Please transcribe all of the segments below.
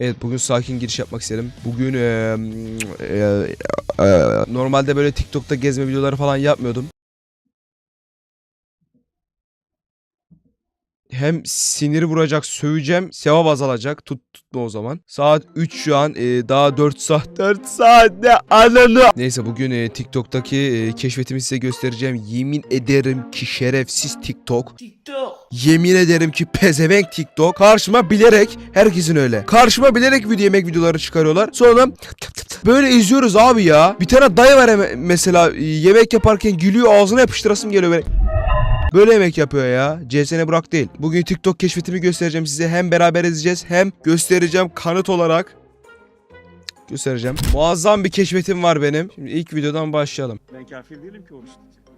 Evet bugün sakin giriş yapmak istedim. Bugün eee, eee, eee, normalde böyle TikTok'ta gezme videoları falan yapmıyordum. Hem sinir vuracak, söveceğim, sevap azalacak. Tut tutma o zaman. Saat 3 şu an. eee, daha 4 saat. 4 saat ne ananı. Neyse bugün eee, TikTok'taki eee, keşfetimi size göstereceğim. Yemin ederim ki şerefsiz TikTok. TikTok. Yemin ederim ki pezevenk TikTok karşıma bilerek herkesin öyle. Karşıma bilerek video yemek videoları çıkarıyorlar. Sonra böyle izliyoruz abi ya. Bir tane dayı var mesela e, yemek yaparken gülüyor ağzına yapıştırasım geliyor böyle. Böyle yemek yapıyor ya. CSN Burak değil. Bugün TikTok keşfetimi göstereceğim size. Hem beraber izleyeceğiz hem göstereceğim kanıt olarak. Göstereceğim. Muazzam bir keşfetim var benim. Şimdi ilk videodan başlayalım. Ben kafir değilim ki oruç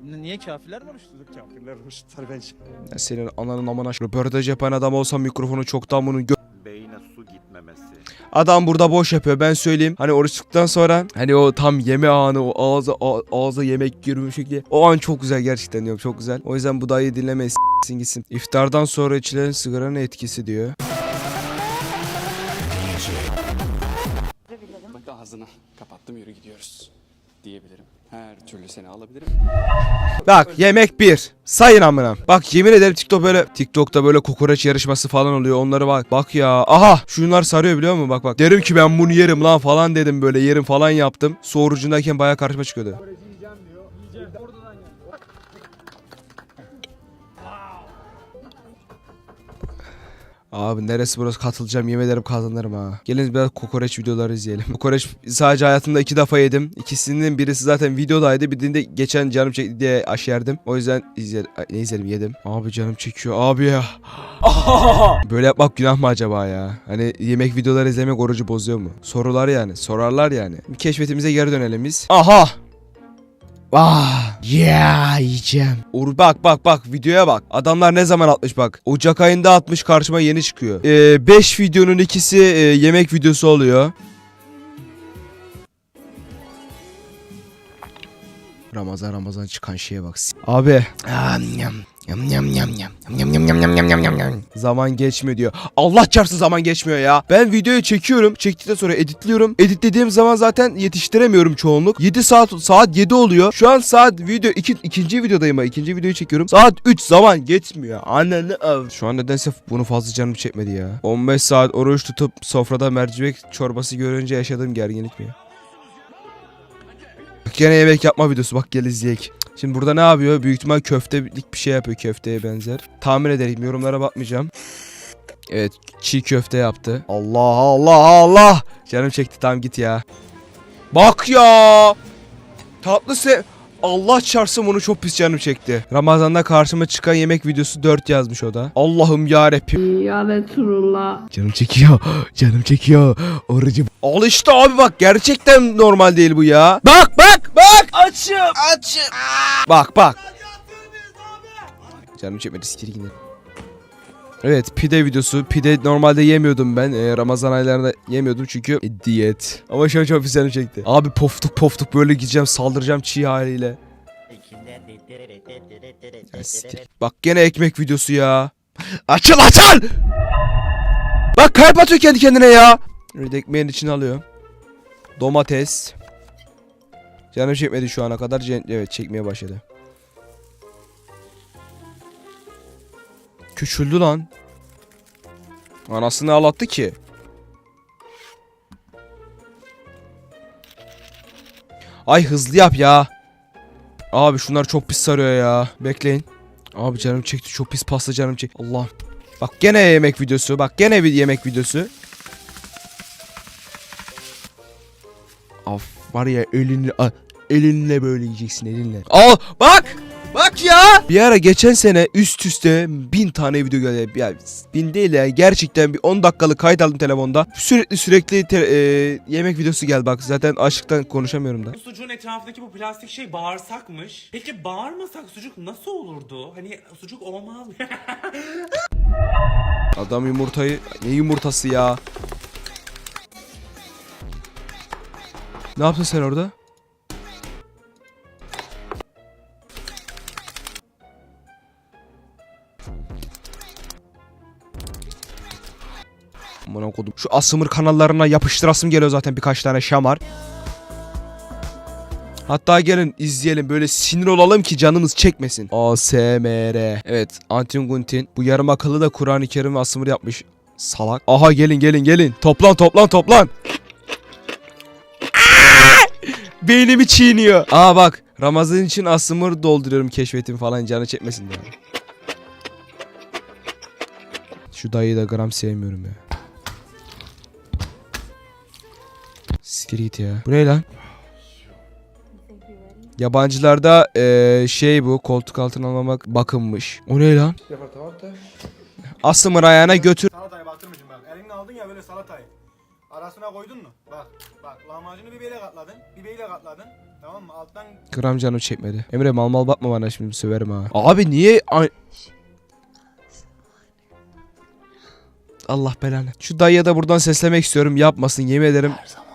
Niye kafirler mi oruç tutuyor? Kafirler oruç tutar bence. Ya senin ananın amına röportaj yapan adam olsam mikrofonu çoktan bunun gö- su gitmemesi. Adam burada boş yapıyor ben söyleyeyim. Hani oruç tuttuktan sonra hani o tam yeme anı o ağza ağza yemek girmiş şekli. O an çok güzel gerçekten diyorum çok güzel. O yüzden bu dayıyı dinlemeyin s**sin gitsin. İftardan sonra içilen sigaranın etkisi diyor. Bak ağzını kapattım yürü gidiyoruz diyebilirim. Her türlü seni alabilirim. Bak yemek bir. Sayın amına. Bak yemin ederim TikTok böyle TikTok'ta böyle kokoreç yarışması falan oluyor. Onları bak. Bak ya. Aha şunlar sarıyor biliyor musun? Bak bak. Derim ki ben bunu yerim lan falan dedim böyle yerim falan yaptım. Su orucundayken bayağı karşıma çıkıyordu. Abi neresi burası katılacağım yemin ederim kazanırım ha. Gelin biraz kokoreç videoları izleyelim. Kokoreç sadece hayatımda iki defa yedim. İkisinin birisi zaten videodaydı. Birinde geçen canım çekti diye aş yerdim. O yüzden. Ay, Ne izledim yedim. Abi canım çekiyor abi ya. Böyle yapmak günah mı acaba ya? Hani yemek videoları izlemek orucu bozuyor mu? Sorular yani. Sorarlar yani. Keşfetimize geri dönelim biz. Aha! Ah, yeah yiyeceğim. Uğur bak bak bak videoya bak. Adamlar ne zaman atmış bak. Ocak ayında atmış karşıma yeni çıkıyor. 5 videonun ikisi e, yemek videosu oluyor. Ramazan Ramazan çıkan şeye bak. Abi. Am, yam. Yam yam yam yam. Yam yam yam yam yam yam yam yam. Zaman geçmiyor diyor. Allah çarpsın zaman geçmiyor ya. Ben videoyu çekiyorum. Çektikten sonra editliyorum. Editlediğim zaman zaten yetiştiremiyorum çoğunluk. 7 saat saat 7 oluyor. Şu an saat video iki, ikinci videodayım. İkinci videoyu çekiyorum. Saat 3 zaman geçmiyor. Ananı av. Şu an nedense bunu fazla canım çekmedi ya. 15 saat oruç tutup sofrada mercimek çorbası görünce yaşadığım gerginlik mi ya? Gene yemek yapma videosu bak gel izleyek. Şimdi burada ne yapıyor? Büyük ihtimal köftelik bir şey yapıyor köfteye benzer. Tahmin ederim yorumlara bakmayacağım. Evet çiğ köfte yaptı. Allah Allah Allah. Canım çekti tamam git ya. Bak ya. Tatlı se... Allah çarpsın bunu çok pis canım çekti. Ramazan'da karşıma çıkan yemek videosu 4 yazmış o da. Allah'ım yarabbim. Ya Resulullah. Canım çekiyor. Canım çekiyor. Orucu. Al işte abi bak gerçekten normal değil bu ya. Bak bak bak. Açım. Açım. Bak bak. Canım çekmedi siktir gidelim. Evet pide videosu. Pide normalde yemiyordum ben. Ee, Ramazan aylarında yemiyordum çünkü e, diyet. Ama şu an çok canım çekti. Abi poftuk poftuk böyle gideceğim saldıracağım çiğ haliyle. Bak gene ekmek videosu ya. Açıl açıl! Bak kalp atıyor kendi kendine ya. Evet ekmeğin içine alıyor. Domates. Canım çekmedi şu ana kadar. Evet çekmeye başladı. Küçüldü lan. Anasını ağlattı ki. Ay hızlı yap ya. Abi şunlar çok pis sarıyor ya. Bekleyin. Abi canım çekti çok pis pasta canım çek. Allah. Bak gene yemek videosu. Bak gene bir yemek videosu. Af var ya elini elinle böyle yiyeceksin elinle. Al bak. Bak ya. Bir ara geçen sene üst üste bin tane video geldi. Ya bin değil ya gerçekten bir 10 dakikalık kayıt aldım telefonda. Sürekli sürekli te- e, yemek videosu geldi bak. Zaten açlıktan konuşamıyorum da. Bu sucuğun etrafındaki bu plastik şey bağırsakmış. Peki bağırmasak sucuk nasıl olurdu? Hani sucuk olmaz. Adam yumurtayı... Ne yumurtası ya? Ne yaptın sen orada? Şu asımır kanallarına yapıştırasım geliyor zaten birkaç tane şamar. Hatta gelin izleyelim böyle sinir olalım ki canımız çekmesin. ASMR. Evet Antin Guntin. Bu yarım akıllı da Kur'an-ı Kerim ve asımır yapmış. Salak. Aha gelin gelin gelin. Toplan toplan toplan. Beynimi çiğniyor. Aa bak Ramazan için asımır dolduruyorum keşfetim falan canı çekmesin diye. Şu dayıyı da gram sevmiyorum ya. Siktir git ya. Bu ne lan? Yabancılarda eee, şey bu koltuk altına almamak bakınmış. O ne lan? Asımır ayağına götür. Salatayı batırmışım bak. Elinle aldın ya böyle salatayı. Arasına koydun mu? Bak bak lahmacunu bir beyle katladın. Bir beyle katladın. Tamam mı? Alttan Gram canım çekmedi. Emre mal mal bakma bana şimdi söverim ha. Abi niye... ay- Allah belanı. Şu dayıya da buradan seslemek istiyorum. Yapmasın yemin ederim. Her zaman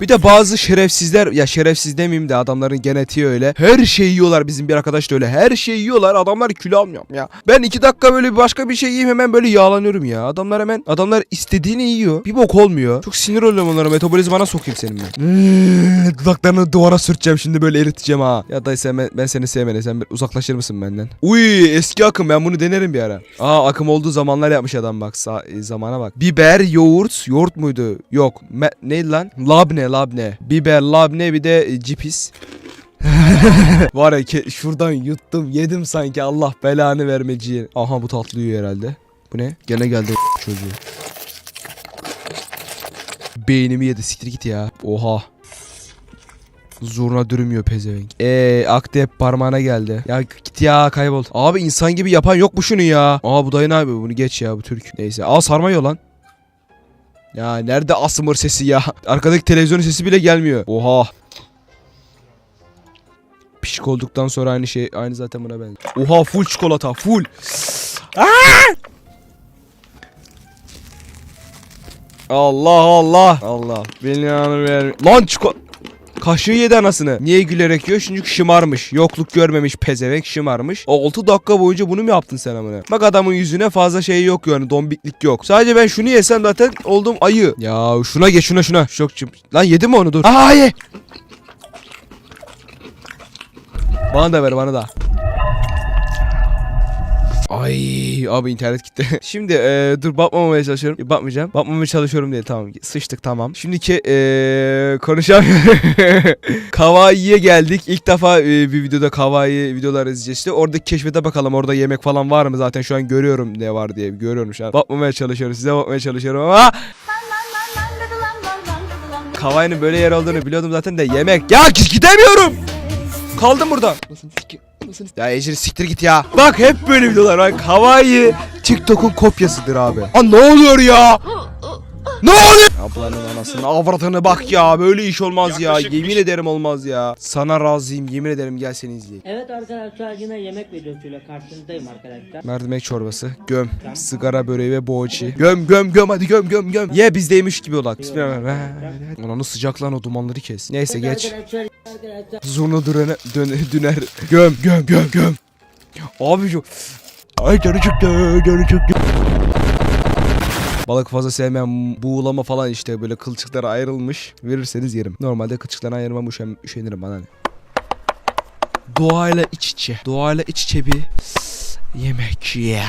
bir de bazı şerefsizler ya şerefsiz demeyeyim de adamların genetiği öyle. Her şeyi yiyorlar bizim bir arkadaş da öyle. Her şeyi yiyorlar adamlar kilo almıyor ya. Ben iki dakika böyle başka bir şey yiyeyim hemen böyle yağlanıyorum ya. Adamlar hemen adamlar istediğini yiyor. Bir bok olmuyor. Çok sinir oluyorum onlara metabolizmana sokayım senin ben. Dudaklarını duvara sürteceğim şimdi böyle eriteceğim ha. Ya dayı sen ben, ben seni sevmene sen bir uzaklaşır mısın benden? Uy eski akım ben bunu denerim bir ara. Aa akım olduğu zamanlar yapmış adam bak sa- e, zamana bak. Biber, yoğurt, yoğurt muydu? Yok. Me- neydi lan? Labne, labne. Biber, labne bir de e, cipis. Var ya şuradan yuttum yedim sanki Allah belanı vermeciyi. Aha bu tatlı yiyor herhalde. Bu ne? Gene geldi çocuğu. Beynimi yedi siktir git ya. Oha. Zurna dürümüyor pezevenk. Eee aktı hep parmağına geldi. Ya git ya kaybol. Abi insan gibi yapan yok mu şunu ya? Aa bu dayı ne yapıyor bunu geç ya bu Türk. Neyse. Aa sarma yiyor lan. Ya nerede asmır sesi ya? Arkadaki televizyonun sesi bile gelmiyor. Oha. Pişik olduktan sonra aynı şey aynı zaten buna benziyor. Oha full çikolata full. Allah Allah. Allah. Beni yanı ver. Lan çiko... Kaşığı yedi anasını. Niye gülerek yiyor? Çünkü şımarmış. Yokluk görmemiş pezevenk şımarmış. O 6 dakika boyunca bunu mu yaptın sen amına? Bak adamın yüzüne fazla şey yok yani. Dombiklik yok. Sadece ben şunu yesem zaten oldum ayı. Ya şuna geç şuna şuna. Şokçum. Lan yedi mi onu dur. Aa ye. Bana da ver bana da. Ay abi internet gitti. Şimdi e, dur bakmamaya çalışıyorum. E, Bakmayacağım. Bakmamaya çalışıyorum diye tamam. Sıçtık tamam. Şimdiki e, konuşamıyorum. Kawaii'ye geldik. İlk defa e, bir videoda Kawaii videolar izleyeceğiz işte. Orada keşfete bakalım. Orada yemek falan var mı? Zaten şu an görüyorum ne var diye. Görüyorum şu an. Bakmamaya çalışıyorum. Size bakmaya çalışıyorum ama Kawaii'nin böyle yer olduğunu biliyordum zaten de yemek. Ya gidemiyorum. Kaldım burada. Nasıl nasıl Ya Ecri siktir git ya. Bak hep böyle videolar. Bak Hawaii TikTok'un kopyasıdır abi. Aa ne oluyor ya? Ne oluyor? Ablanın anasını avradını bak ya. Böyle iş olmaz ya. Yemin ederim olmaz ya. Sana razıyım. Yemin ederim gel seni izleyeyim. Evet arkadaşlar yine yemek videosuyla karşınızdayım arkadaşlar. Mercimek çorbası, göm, sigara böreği ve boğaçı. Göm göm göm hadi göm göm göm. Ye bizdeymiş gibi olak. Bismillahirrahmanirrahim. Ananı sıcak lan o dumanları kes. Neyse geç. Arkadaşlar Zurna dürene, döne, düner. Göm göm göm göm. Abi çok... Ay canı çıktı canı çıktı. Balık fazla sevmeyen buğulama falan işte böyle kılçıkları ayrılmış. Verirseniz yerim. Normalde kılçıklarını ayırmam üşen, üşenirim bana. Doğayla iç içe. Doğayla iç içe bir yemek ya.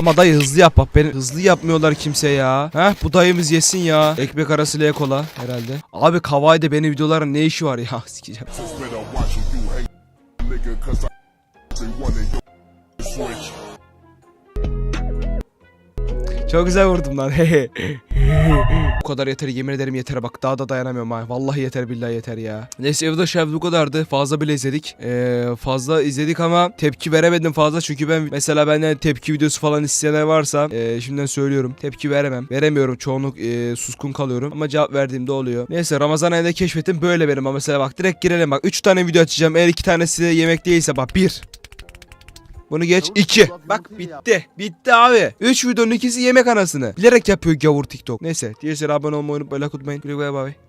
Ama dayı hızlı yap bak beni hızlı yapmıyorlar kimse ya. Heh bu dayımız yesin ya. Ekmek arası L kola herhalde. Abi Kavai'de benim videoların ne işi var ya sikeceğim. Çok güzel vurdum lan. bu kadar yeter yemin ederim yeter bak daha da dayanamıyorum ha. Vallahi yeter billahi yeter ya. Neyse evde şev bu kadardı. Fazla bile izledik. Ee, fazla izledik ama tepki veremedim fazla çünkü ben mesela benden tepki videosu falan isteyenler varsa e, şimdiden söylüyorum. Tepki veremem. Veremiyorum çoğunluk e, suskun kalıyorum ama cevap verdiğimde oluyor. Neyse Ramazan ayında keşfetim böyle benim ama mesela bak direkt girelim bak 3 tane video açacağım. Eğer 2 tanesi yemek değilse bak 1 Bunu geç. 2. Bak bitti. Bitti abi. 3 videonun ikisi yemek anasını. Bilerek yapıyor gavur TikTok. Neyse. Diğer abone olmayı unutmayın. Like unutmayın. Güle güle bay bay.